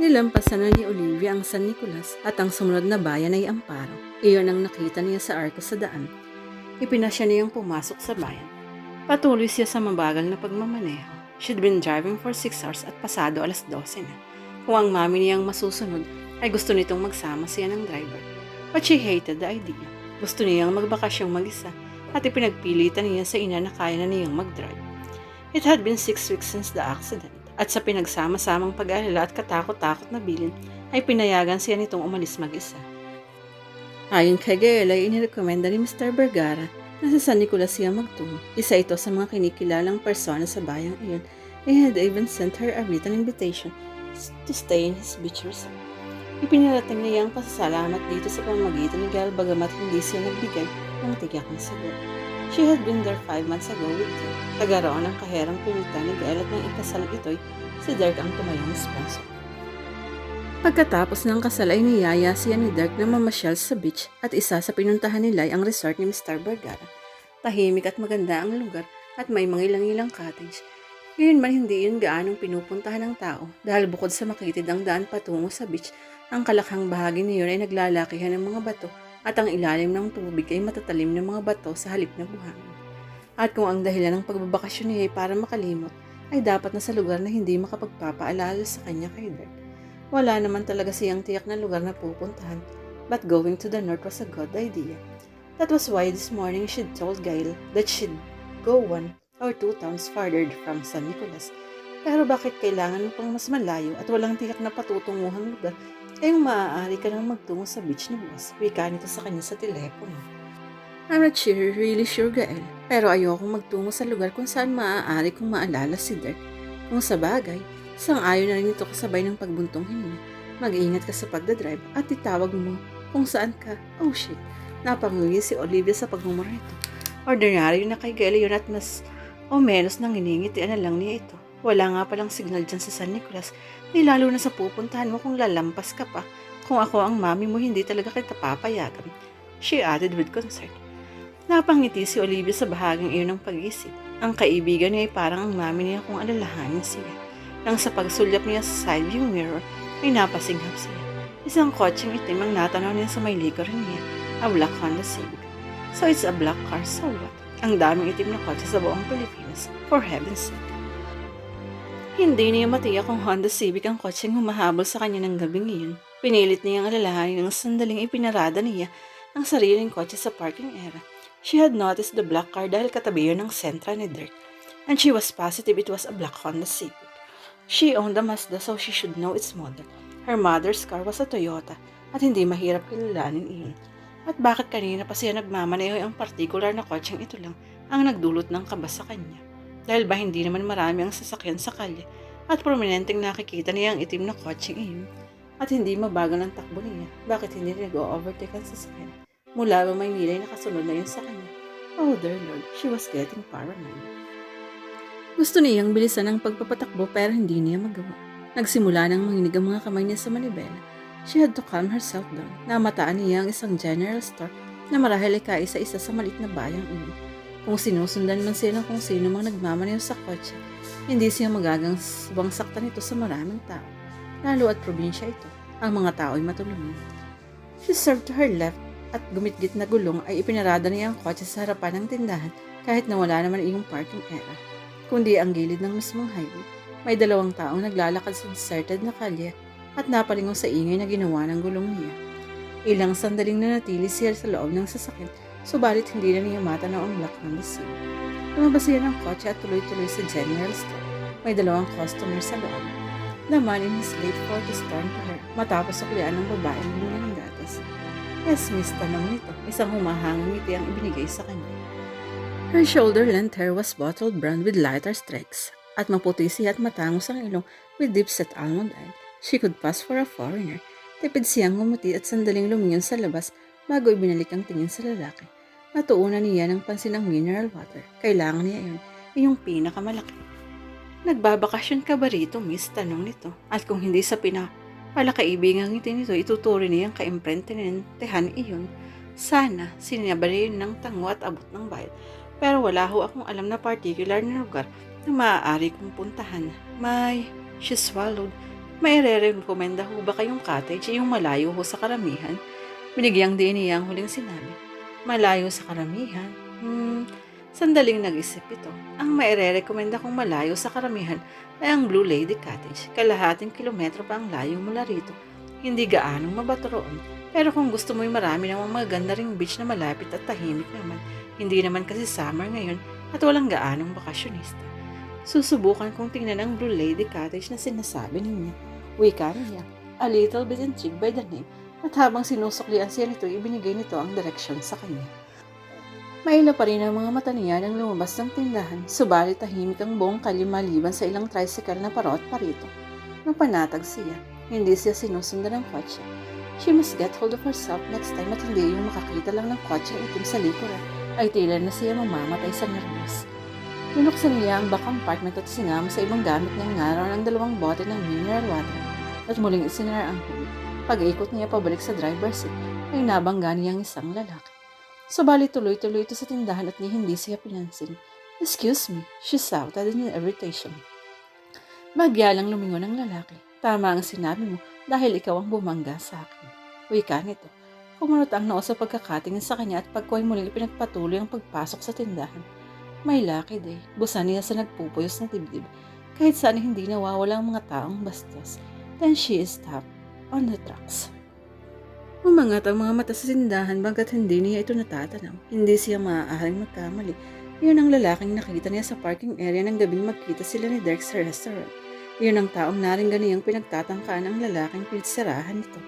Nilampasan na ni Olivia ang San Nicolas at ang sumunod na bayan ay Amparo. Iyon ang nakita niya sa arko sa daan. Ipinasya niyang pumasok sa bayan. Patuloy siya sa mabagal na pagmamaneho. She'd been driving for 6 hours at pasado alas 12 na. Kung ang mami niyang masusunod ay gusto nitong magsama siya ng driver. But she hated the idea. Gusto niyang magbakasyong mag-isa at ipinagpilitan niya sa ina na kaya na niyang mag-drive. It had been six weeks since the accident at sa pinagsama-samang pag-alala at katakot-takot na bilin ay pinayagan siya nitong umalis mag-isa. Ayon kay Gael ay inirekomenda ni Mr. Vergara na sa San Nicolas siya magtungo. Isa ito sa mga kinikilalang persona sa bayang iyon and had even sent her a written invitation to stay in his beach resort. Ipinarating niya ang pasasalamat dito sa pamamagitan ni Gael bagamat hindi siya nagbigay ng tiyak na sagot. She had been there five months ago with him. Tagaroon ng kaherang pilitan ni Gael at nang ikasal ito'y si Dirk ang tumayong sponsor. Pagkatapos ng kasal ay niyaya siya ni Dirk na mamasyal sa beach at isa sa pinuntahan nila ay ang resort ni Mr. Vergara. Tahimik at maganda ang lugar at may mga ilang-ilang cottage. Ngayon man hindi yun gaanong pinupuntahan ng tao dahil bukod sa makitid ang daan patungo sa beach, ang kalakhang bahagi niyon ay naglalakihan ng mga bato at ang ilalim ng tubig ay matatalim ng mga bato sa halip na buhangin. At kung ang dahilan ng pagbabakasyon niya ay para makalimot, ay dapat na sa lugar na hindi makapagpapaalala sa kanya kay Dirk. Wala naman talaga siyang tiyak na lugar na pupuntahan, but going to the north was a good idea. That was why this morning she'd told Gail that she'd go one or two towns farther from San Nicolas. Pero bakit kailangan mo pang mas malayo at walang tiyak na patutunguhang lugar ay yung maaari ka nang magtungo sa beach ni Boss. Wika nito sa kanya sa telepono. I'm really sure Gael. Pero ayokong magtungo sa lugar kung saan maaari kong maalala si Dirk. Kung sa bagay, Sang-ayon na rin ito kasabay ng pagbuntong hininga. Mag-iingat ka sa pagdadrive at itawag mo kung saan ka. Oh shit, napanguyi si Olivia sa pagmumura ito. Ordinaryo na kay Gail yun at mas o menos nang iningitian na lang niya ito. Wala nga palang signal dyan sa San Nicolas, di lalo na sa pupuntahan mo kung lalampas ka pa. Kung ako ang mami mo, hindi talaga kita papayagan. She added with concern. Napangiti si Olivia sa bahaging iyon ng pag-isip. Ang kaibigan niya ay parang ang mami niya kung alalahanin siya. Nang sa pagsulyap niya sa side view mirror, ay napasinghap siya. Isang kotseng itim ang natanaw niya sa may likuran niya, a black Honda Civic. So it's a black car, so what? Ang daming itim na kotse sa buong Pilipinas, for heaven's sake. Hindi niya matiyak kung Honda Civic ang kotseng humahabol sa kanya ng gabing iyon. Pinilit niyang alalahanin ng sandaling ipinarada niya ang sariling kotse sa parking area. She had noticed the black car dahil katabi yun ng sentra ni Dirk, and she was positive it was a black Honda Civic. She owned a Mazda so she should know its model. Her mother's car was a Toyota at hindi mahirap kilalanin iyon. At bakit kanina pa siya nagmamaneho ang particular na kotseng ito lang ang nagdulot ng kaba sa kanya? Dahil ba hindi naman marami ang sasakyan sa kalye at prominenteng nakikita niya ang itim na kotseng iyon at hindi mabagal ang takbo niya. Bakit hindi nag-overtake ang sasakyan? Mula ba may nilay na kasunod na yun sa kanya? Oh dear Lord, she was getting paranoid. Gusto niyang bilisan ang pagpapatakbo pero hindi niya magawa. Nagsimula nang manginig ang mga kamay niya sa manibela. She had to calm herself down. Namataan niya ang isang general store na marahil ay kaisa-isa sa malit na bayang iyon. Kung sinusundan man siya ng kung sino mang nagmamaneho sa kotse, hindi siya magagang saktan ito sa maraming tao. Lalo at probinsya ito, ang mga tao ay matulungin. She served to her left at gumitgit na gulong ay ipinarada niya ang kotse sa harapan ng tindahan kahit na wala naman iyong parking area kundi ang gilid ng mismong highway. May dalawang taong naglalakad sa deserted na kalye at napalingon sa ingay na ginawa ng gulong niya. Ilang sandaling nanatili siya sa loob ng sasakyan, subalit hindi na niya matanaw ang black Honda Civic. Lumabas siya ng kotse at tuloy-tuloy sa general store. May dalawang customer sa loob. The man in his late 40s turned to her matapos ng babaeng bumili ng gatas. Yes, tanong nito. Isang humahangang ngiti ang ibinigay sa kanya. Her shoulder-length hair was bottle brown with lighter streaks, at maputi siya at matangos ang ilong with deep set almond eye. She could pass for a foreigner. Tipid siyang ngumuti at sandaling lumingon sa labas bago ibinalik ang tingin sa lalaki. Natuunan niya ng pansin ang mineral water. Kailangan niya yun, yung pinakamalaki. Nagbabakasyon ka ba rito, miss? Tanong nito. At kung hindi sa pina, palakaibigang ngiti nito, ituturi niyang kaimprentinintehan iyon. Sana, sinabarin ng tango at abot ng bayad pero wala ho akong alam na particular na lugar na maaari kong puntahan. May, she swallowed. May re-recommenda ho ba kayong cottage yung malayo ho sa karamihan? Binigyang din niya ang huling sinabi. Malayo sa karamihan? Hmm, sandaling nag-isip ito. Ang may re-recommenda kong malayo sa karamihan ay ang Blue Lady Cottage. Kalahating kilometro pa ang layo mula rito. Hindi gaanong mabato roon. Pero kung gusto mo yung marami namang maganda ring beach na malapit at tahimik naman, hindi naman kasi summer ngayon at walang gaanong bakasyonista. Susubukan kong tingnan ang Blue Lady Cottage na sinasabi ninyo. Wika niya, a little bit intrigued by the name at habang sinusuklian siya nito, ibinigay nito ang direksyon sa kanya. Maila pa rin ang mga mata niya nang lumabas ng tindahan, subalit tahimik ang buong kalye maliban sa ilang tricycle na parot parito. Napanatag siya, hindi siya sinusundan ng kotse. She must get hold of herself next time at hindi yung makakita lang ng kotse itim sa likuran ay tila na siya mamamatay sa nervous. Binuksan niya ang back compartment at sinama sa ibang gamit niyang ngaraw ng dalawang bote ng mineral water at muling isinar ang hood. Pag-ikot niya pabalik sa driver's seat ay nabangga niyang isang lalaki. Subalit tuloy-tuloy ito sa tindahan at ni hindi siya pinansin. Excuse me, she shouted in irritation. Bagya lang lumingon ang lalaki. Tama ang sinabi mo dahil ikaw ang bumangga sa akin. Wika nito. Kumunot ang noo sa pagkakatingin sa kanya at pagkuhay muling pinagpatuloy ang pagpasok sa tindahan. May lucky day. Busan niya sa nagpupuyos na dibdib. Kahit saan hindi nawawala ang mga taong bastos. Then she stopped on the tracks. Umangat ang mga mata sa tindahan baga't hindi niya ito natatanaw. Hindi siya maaaring magkamali. Yun ang lalaking nakita niya sa parking area ng gabing magkita sila ni Dirk sa restaurant. Yun ang taong naringgan niyang pinagtatangkaan ng lalaking pinagsarahan nito.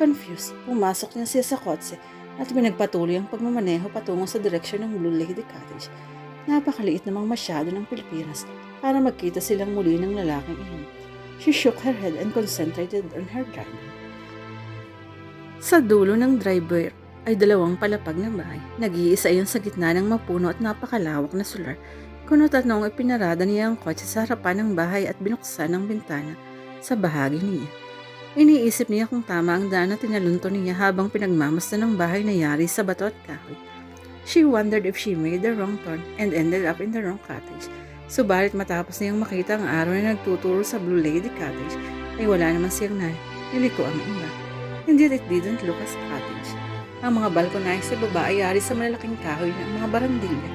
Confused, pumasok niya siya sa kotse at pinagpatuloy ang pagmamaneho patungo sa direksyon ng Blue Lady Cottage. Napakaliit namang masyado ng Pilipinas para magkita silang muli ng lalaking iyon. She shook her head and concentrated on her driving. Sa dulo ng driver ay dalawang palapag na bahay. Nag-iisa iyon sa gitna ng mapuno at napakalawak na solar. Kunot at noong ipinarada niya ang kotse sa harapan ng bahay at binuksan ang bintana sa bahagi niya. Iniisip niya kung tama ang daan na tinalunto niya habang pinagmamasdan ng bahay na yari sa bato at kahoy. She wondered if she made the wrong turn and ended up in the wrong cottage. Subalit matapos niyang makita ang araw na nagtuturo sa Blue Lady Cottage, ay wala naman siyang na niliko ang iba. Indeed, it didn't look cottage. Ang mga balkonahe sa baba ay yari sa malalaking kahoy ng mga barandilya.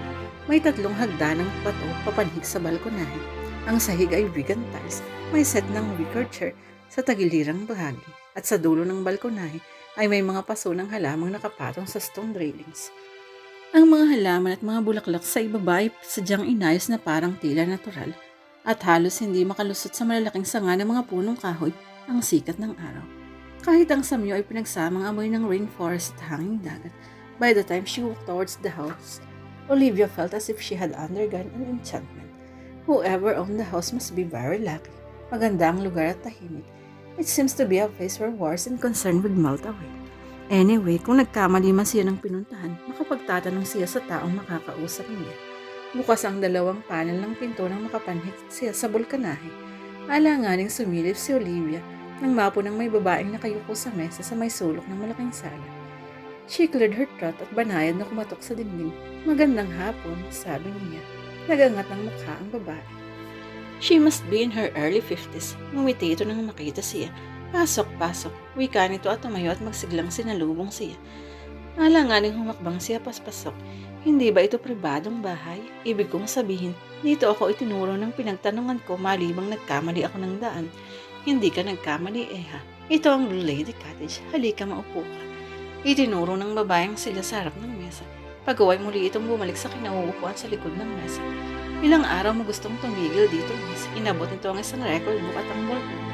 May tatlong hagdanang bato papanhig sa balkonahe. Ang sahig ay vegan tiles. May set ng wicker chair sa tagilirang bahagi. At sa dulo ng balkonahe ay may mga paso ng halamang nakapatong sa stone railings. Ang mga halaman at mga bulaklak sa ibaba ay sadyang inayos na parang tila natural at halos hindi makalusot sa malalaking sanga ng mga punong kahoy ang sikat ng araw. Kahit ang samyo ay pinagsamang amoy ng rainforest at hanging dagat, by the time she walked towards the house, Olivia felt as if she had undergone an enchantment. Whoever owned the house must be very lucky. Maganda ang lugar at tahimik. It seems to be a place where wars and concern would melt away. Anyway, kung nagkamali man siya ng pinuntahan, makapagtatanong siya sa taong makakausap niya. Bukas ang dalawang panel ng pinto nang makapanhik siya sa bulkanahe. Alanganing sumilip si Olivia nang mapo ng may babaeng nakayuko sa mesa sa may sulok ng malaking sala. She cleared her throat at banayad na kumatok sa dingding. Magandang hapon, sabi niya. Nagangat ng mukha ang babae. She must be in her early 50s. Ngumiti ito nang makita siya. Pasok, pasok. Wika nito at tumayo at magsiglang sinalubong siya. Alanganing humakbang siya paspasok. Hindi ba ito pribadong bahay? Ibig kong sabihin, dito ako itinuro ng pinagtanungan ko malibang nagkamali ako ng daan. Hindi ka nagkamali eh ha. Ito ang Lady Cottage. Halika maupo ka. Itinuro ng babayang sila sa harap ng mesa. Pagaway muli itong bumalik sa kinauupuan sa likod ng mesa. Ilang araw mo gustong tumigil dito, miss. Inabot nito ang isang record book at ang ballroom.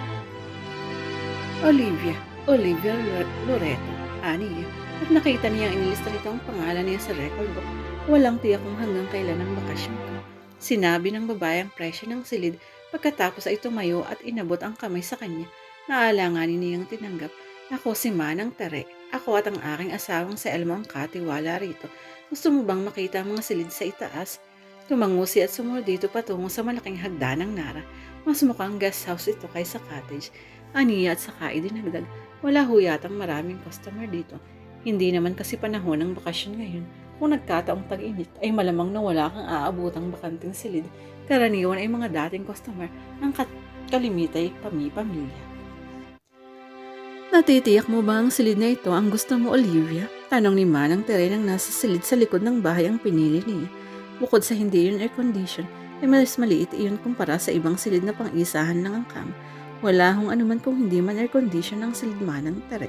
Olivia, Olivia Lor- Loreto, ani niya. At nakita niya ang inilista nito ang pangalan niya sa record book. Walang tiyak kung hanggang kailan ang bakasyon ko. Sinabi ng babae ang presyo ng silid pagkatapos ay tumayo at inabot ang kamay sa kanya. Naalanganin niyang tinanggap. Ako si Manang Tere. Ako at ang aking asawang si Elmo ang katiwala rito. Gusto mo bang makita ang mga silid sa itaas? Tumangusi at sumunod dito patungo sa malaking hagdanang nara. Mas mukhang guest house ito kaysa cottage. Aniya at saka idinagdag, wala ho yatang maraming customer dito. Hindi naman kasi panahon ng bakasyon ngayon. Kung nagkataong tag-init, ay malamang na wala kang aabutang bakanting silid. Karaniwan ay mga dating customer ng kat- kalimitay pami-pamilya. Natitiyak mo ba ang silid na ito ang gusto mo, Olivia? Tanong ni Manang Tere nang nasa silid sa likod ng bahay ang pinili niya. Bukod sa hindi yun air condition, ay mas maliit iyon kumpara sa ibang silid na pang-isahan lang ang cam. Wala hong anuman kung hindi man air condition ang silid Manang Tere.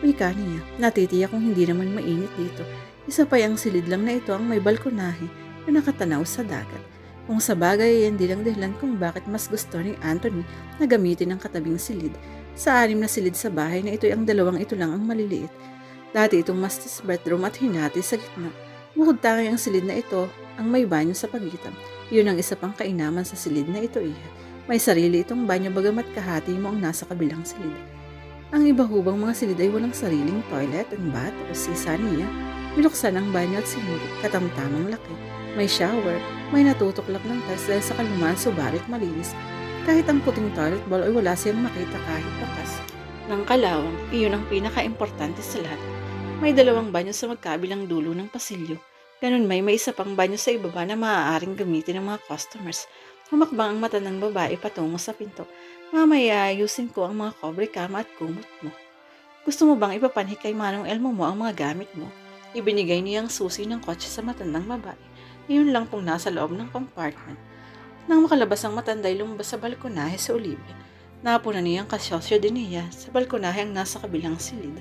Wika niya, natitiyak kung hindi naman mainit dito. Isa pa yung silid lang na ito ang may balkonahe na nakatanaw sa dagat. Kung sa bagay ay hindi lang dahilan kung bakit mas gusto ni Anthony na gamitin ang katabing silid. Sa anim na silid sa bahay na ito ang dalawang ito lang ang maliliit. Dati itong master's bedroom at hinati sa gitna. Bukod tangi ang silid na ito ang may banyo sa pagitan. Yun ang isa pang kainaman sa silid na ito iya. May sarili itong banyo bagamat kahati mo ang nasa kabilang silid. Ang iba hubang mga silid ay walang sariling toilet and bath o sisa niya. Binuksan ang banyo at sinulid, katamtamang laki. May shower, may natutuklap ng tiles dahil sa kalumaan subalit malinis. Kahit ang puting toilet bowl ay wala siyang makita kahit bakas. Ng kalawang, iyon ang pinaka-importante sa lahat. May dalawang banyo sa magkabilang dulo ng pasilyo. Ganun may may isa pang banyo sa ibaba na maaaring gamitin ng mga customers. Humakbang ang mata ng babae patungo sa pinto. Mamaya ayusin ko ang mga cobre kama at kumot mo. Gusto mo bang ipapanhik kay Manong Elmo mo ang mga gamit mo? Ibinigay niya ang susi ng kotse sa matandang babae. Iyon lang pong nasa loob ng compartment. Nang makalabas ang matanda ay lumabas sa balkonahe sa Olivia. Napuna niya ang kasosyo din niya sa balkonahe ang nasa kabilang silid.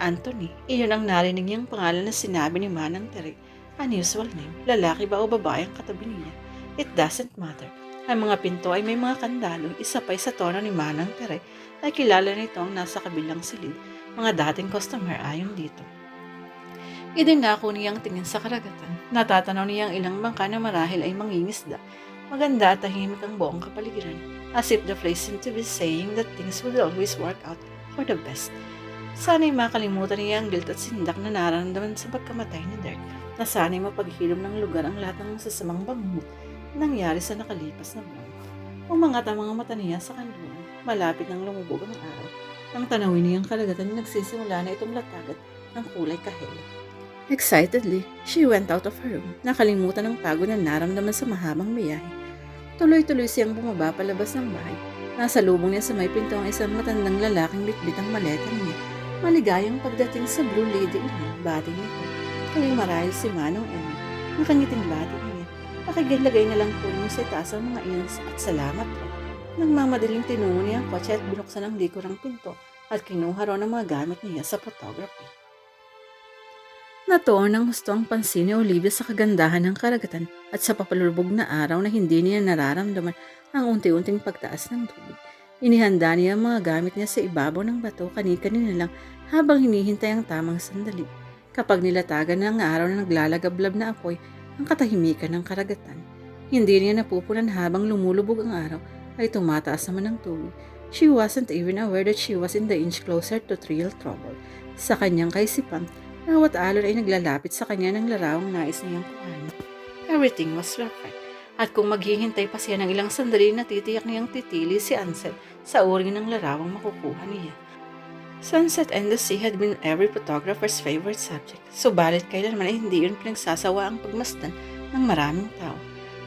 Anthony, iyon ang narinig niyang pangalan na sinabi ni Manang Tere. Unusual name, lalaki ba o babae ang katabi niya? It doesn't matter. Ang mga pinto ay may mga kandalo, isa pa sa tono ni Manang Tere ay kilala nito ang nasa kabilang silid. Mga dating customer ayon dito. Idinako niyang tingin sa karagatan. Natatanaw niyang ilang bangka na marahil ay mangingisda. Maganda at tahimik ang buong kapaligiran. As if the place seemed to be saying that things would always work out for the best. Sana'y makalimutan niya ang guilt at sindak na nararamdaman sa pagkamatay ni Dirk. Na sana'y mapaghilom ng lugar ang lahat ng masasamang bangungot na nangyari sa nakalipas na buwan. Umangat ang mga mata niya sa kanluan. Malapit nang lumubog ang araw. Nang tanawin niya ang kalagatan, nagsisimula na itong latagat ng kulay kahela. Excitedly, she went out of her room. Nakalimutan ng pagod na naramdaman sa mahabang biyahe. Tuloy-tuloy siyang bumaba palabas ng bahay. Nasa lubong niya sa may pinto ang isang matandang lalaking bitbit ang maleta niya. Maligayang pagdating sa Blue Lady Inn, bati nito. Kaling marahil si Manong Emmy. Nakangiting bati niya. Pakigilagay na lang po niyo sa itaas ang mga ins at salamat po. Nagmamadaling tinungo niya ang kotse at binuksan ang likurang pinto at kinuha raw ng mga gamit niya sa photography. Natuon ng gusto ang pansin ni Olivia sa kagandahan ng karagatan at sa papalubog na araw na hindi niya nararamdaman ang unti-unting pagtaas ng tubig. Inihanda niya ang mga gamit niya sa ibabaw ng bato kani-kanina lang habang hinihintay ang tamang sandali. Kapag nilatagan ng araw na naglalagablab na apoy ang katahimikan ng karagatan. Hindi niya napupunan habang lumulubog ang araw ay tumataas naman ang tubig. She wasn't even aware that she was in the inch closer to real trouble. Sa kanyang kaisipan, bawat alon ay naglalapit sa kanya ng larawang nais niyang kuhanin. Everything was perfect. At kung maghihintay pa siya ng ilang sandali, natitiyak niyang titili si Ansel sa uri ng larawang makukuha niya. Sunset and the sea had been every photographer's favorite subject, subalit kailanman ay hindi yun pinagsasawa ang pagmasdan ng maraming tao.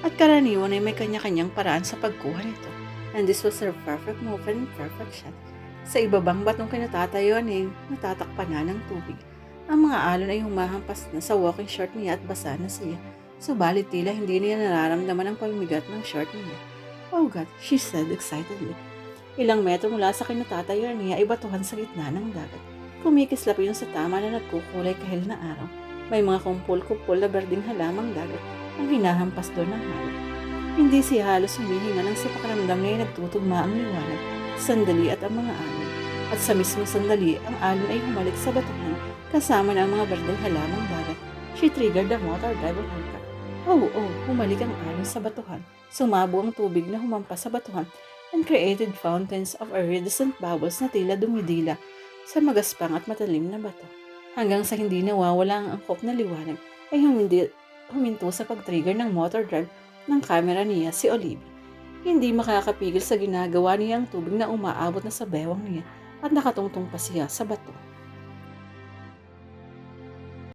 At karaniwan ay may kanya-kanyang paraan sa pagkuha nito. And this was her perfect move and perfect shot. Sa ibabang batong kinatatayuan ay natatakpan na ng tubig. Ang mga alon ay humahampas na sa walking short niya at basa na siya. Subalit tila hindi niya nararamdaman ang pamigat ng short niya. Oh God, she said excitedly. Ilang metro mula sa kinatatayuan niya ay batuhan sa gitna ng dagat. Kumikislap yun sa tama na nagkukulay kahil na araw. May mga kumpul-kumpul na berding halamang dagat ang hinahampas doon ng halo. Hindi siya halos humihinga lang sa pakiramdam niya ay nagtutugma ang liwanag, sandali at ang mga alon. At sa mismong sandali, ang alon ay humalik sa batuhan kasama na ang mga berdeng halamang dagat. She triggered the motor drive on her car. Oh, oh, humalik ang alon sa batuhan. Sumabo ang tubig na humampas sa batuhan and created fountains of iridescent bubbles na tila dumidila sa magaspang at matalim na bato. Hanggang sa hindi nawawala ang angkop na liwanag ay humindi, huminto sa pag-trigger ng motor drive ng camera niya si Olivia. Hindi makakapigil sa ginagawa niya ang tubig na umaabot na sa bewang niya at nakatungtong pa siya sa bato.